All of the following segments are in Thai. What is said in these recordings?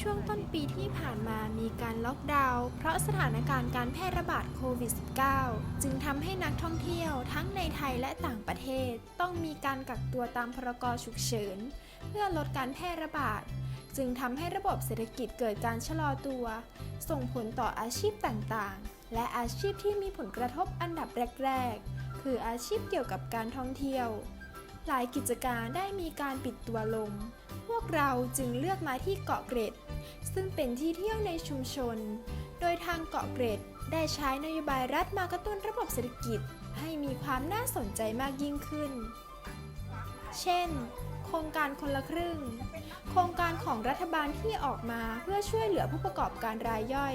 ช่วงต้นปีที่ผ่านมามีการล็อกดาวน์เพราะสถานการณ์การแพร่ระบาดโควิด -19 จึงทำให้นักท่องเที่ยวทั้งในไทยและต่างประเทศ ต้องมีการกักตัวตามพรกฉุกเฉิน เพื่อลดการแพร่ระบาด จึงทำให้ระบบเศรษฐกิจเกิดการชะลอตัว ส่งผลต่ออาชีพต่างๆ และอาชีพที่มีผลกระทบอันดับแรก ๆ คืออาชีพเกี่ยวกับการท่องเที่ยว หลายกิจการได้มีการปิดตัวลง พวกเราจึงเลือกมาที่เกาะเกร็ด ซึ่งเป็นที่เที่ยวในชุมชน โดยทางเกาะเกร็ดได้ใช้นโยบายรัฐมากระตุ้นระบบเศรษฐกิจให้มีความน่าสนใจมากยิ่งขึ้น เช่น โครงการคนละครึ่ง โครงการของรัฐบาลที่ออกมาเพื่อช่วยเหลือผู้ประกอบการรายย่อย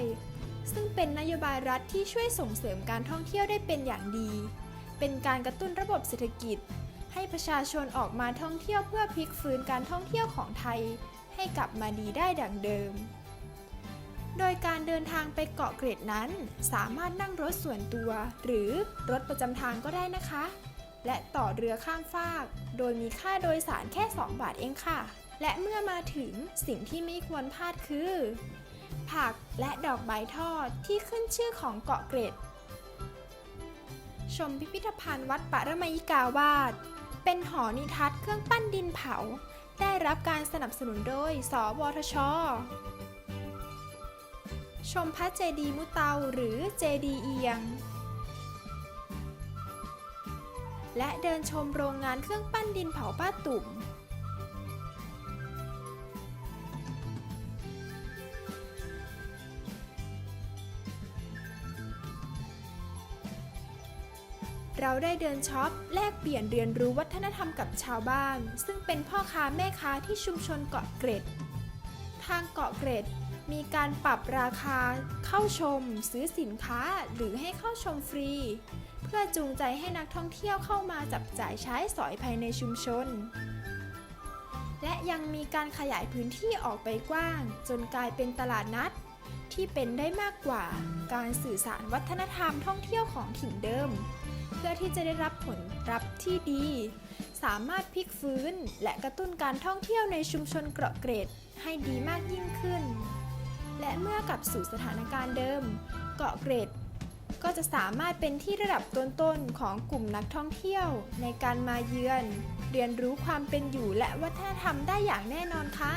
ซึ่งเป็นนโยบายรัฐที่ช่วยส่งเสริมการท่องเที่ยวได้เป็นอย่างดี เป็นการกระตุ้นระบบเศรษฐกิจ ให้ประชาชนออกมาท่องเที่ยวเพื่อพลิกฟื้นการท่องเที่ยวของไทย ให้กลับมาดีได้ดังเดิม โดยการเดินทางไปเกาะเกร็ดนั้น สามารถนั่งรถส่วนตัว หรือรถประจำทางก็ได้นะคะ และต่อเรือข้ามฟาก โดยมีค่าโดยสารแค่ 2 บาทเองค่ะ และเมื่อมาถึงสิ่งที่ไม่ควรพลาดคือ ผักและดอกไม้ทอดที่ขึ้นชื่อของเกาะเกร็ดชมพิพิธภัณฑ์วัดปรมัยกาวาส เป็นหอนิทัศน์เครื่องปั้นดินเผา ได้รับการสนับสนุนโดย สวทช ชมพระเจดีย์มุเตาหรือเจดีย์เอียง และเดินชมโรงงานเครื่องปั้นดินเผาป้าตุ่ม เราได้เดินช็อป แลกเปลี่ยนเรียนรู้วัฒนธรรมกับชาวบ้าน ซึ่งเป็นพ่อค้าแม่ค้าที่ชุมชนเกาะเกร็ด ทางเกาะเกร็ด มีการปรับราคา เข้าชม ซื้อสินค้าหรือให้เข้าชมฟรี เพื่อจูงใจให้นักท่องเที่ยวเข้ามาจับจ่ายใช้สอยภายในชุมชน และยังมีการขยายพื้นที่ออกไปกว้าง จนกลายเป็นตลาดนัดที่เป็นได้มากกว่าการสื่อสารวัฒนธรรมท่องเที่ยวของถิ่นเดิม พื่อที่จะได้รับผลรับที่ดี สามารถพลิกฟื้น และกระตุ้นการท่องเที่ยวในชุมชนเกาะเกร็ดให้ดีมากยิ่งขึ้น และเมื่อกลับสู่สถานการณ์เดิม เกาะเกร็ดก็จะสามารถเป็นที่ระดับต้นๆของกลุ่มนักท่องเที่ยวในการมาเยือน เรียนรู้ความเป็นอยู่และวัฒนธรรมได้อย่างแน่นอนค่ะ